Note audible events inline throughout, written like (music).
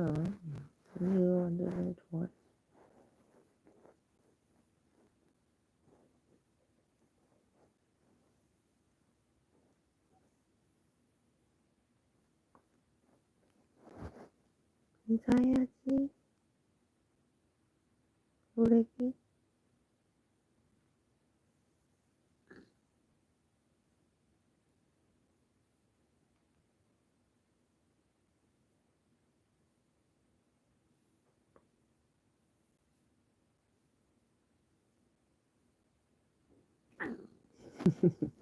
괜찮아. 언니가 완전 좋아. 인사해야지. 우레기. (laughs)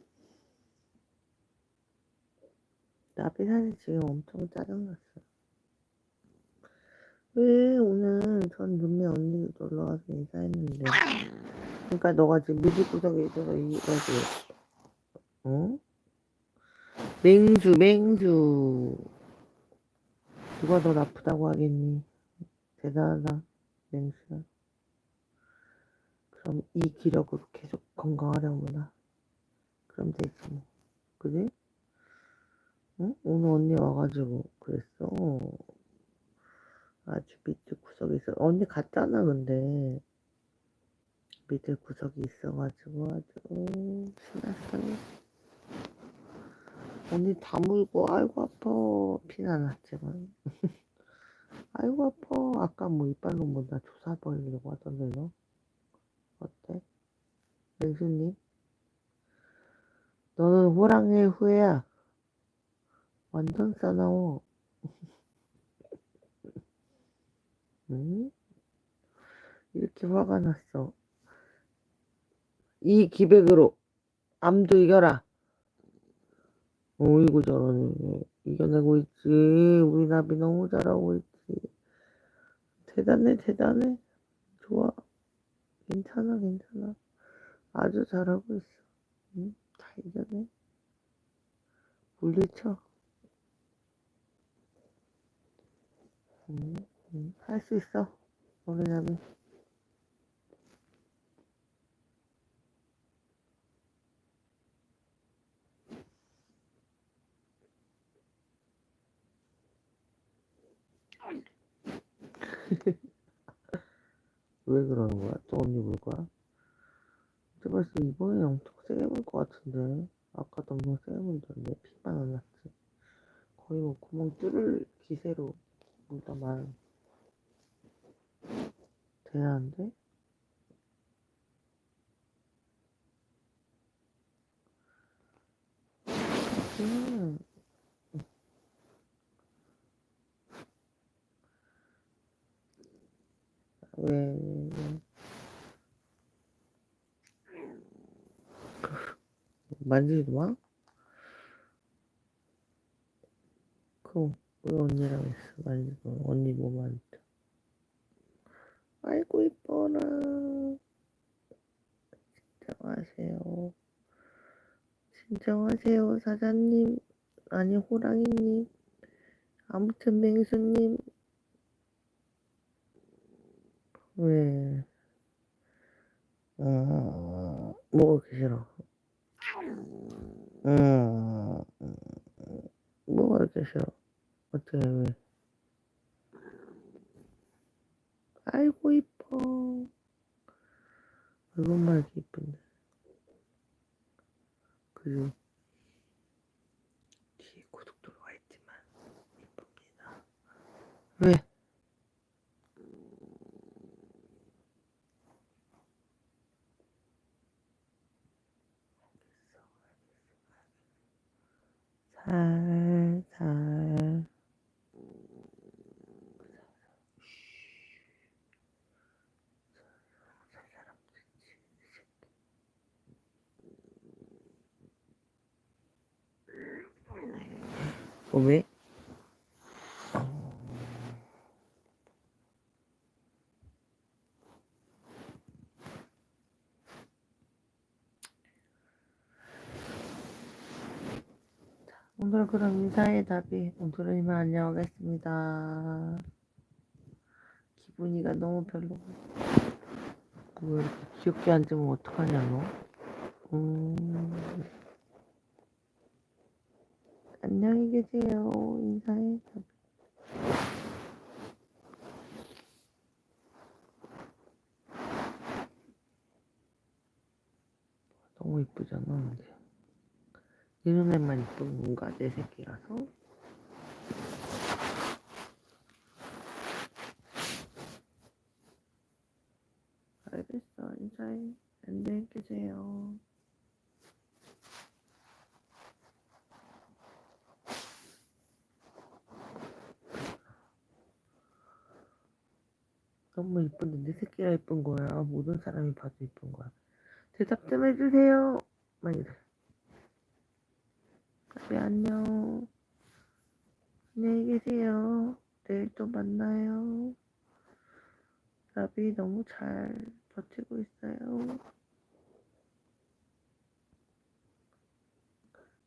나비 사실 지금 엄청 짜증났어. 왜 오늘 전 눈매 언니 놀러 와서 인사했는데. 그러니까 너가 지금 미리 구석에 있어서 이거지. 어? 맹주, 맹주. 누가 더 나쁘다고 하겠니? 대단하다, 맹주야. 그럼 이 기력으로 계속 건강하려구나. 그럼 되지 뭐. 그지? 응? 오늘 언니 와가지고 그랬어. 아주 밑에 구석에 있어. 언니 갔잖아, 근데. 밑에 구석이 있어가지고 아주 신났어요. 언니 다물고, 아이고, 아파. 피나 났지만. (laughs) 아이고, 아파. 아까 뭐 이빨로 뭐 나 조사버리려고 하던데, 너? 어때? 맹수님? 너는 호랑이의 후예야. 완전 싸나워. (laughs) 응? 이렇게 화가 났어. 이 기백으로 암도 이겨라. 어이구 저러네. 이겨내고 있지. 우리 나비 너무 잘하고 있지. 대단해 대단해. 좋아. 괜찮아 괜찮아. 아주 잘하고 있어. 응? 다 이겨내. 물리쳐. 응, 응. 할 수 있어. 나비. (laughs) 왜 그러는 거야? 또 언니 볼 거야? 봤을 때 이번에 엄청 세게 물것 같은데. 아까도 엄청 세게 물던데. 피만 안 났지. 거의 뭐 구멍 뚫을 기세로 물다만. 대단한데? 음. 만지지도 마? 그럼 왜 언니라고 했어? 만지지도 마. 언니 몸안 돼. 아이고 이뻐라. 진정하세요. 진정하세요 사장님. 아니 호랑이님. 아무튼 맹수님. 왜? 어, 뭐 그렇게 싫어? 음, 뭐가 이렇게 싫어? 어떻게 왜? 아이고 이뻐. 얼굴만 이렇게 이쁜데. 그지? 뒤에 들어와 있지만 이쁩니다. 왜? 살살 어, 왜? 오늘 그럼 인사의 답이 오늘은 이만 안녕하겠습니다. 기분이가 너무 별로. 왜 이렇게 귀엽게 앉으면 어떡하냐고 음. 안녕히 계세요. 인사의 답. 너무 이쁘잖아. 근데. 내 눈에만 이쁜 건가? 내 새끼라서? 알겠어, 인사해. 안녕히 계세요. 너무 이쁜데 내 새끼가 이쁜 거야. 모든 사람이 봐도 이쁜 거야. 대답 좀 해주세요. 막이 래. 네, 안녕. 안녕히 계세요. 내일 또 만나요. 나비 너무 잘 버티고 있어요.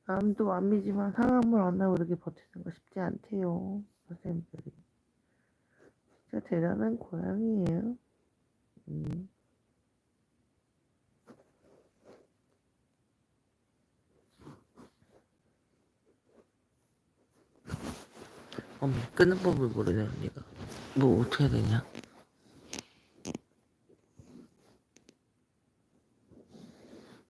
남도 완미지만 상암을 안 하고 이렇게 버티는 거 쉽지 않대요. 선생님들이. 진짜 대단한 고양이에요. 음. 어머, 끄는 법을 모르네, 언니가. 뭐, 어떻게 되냐?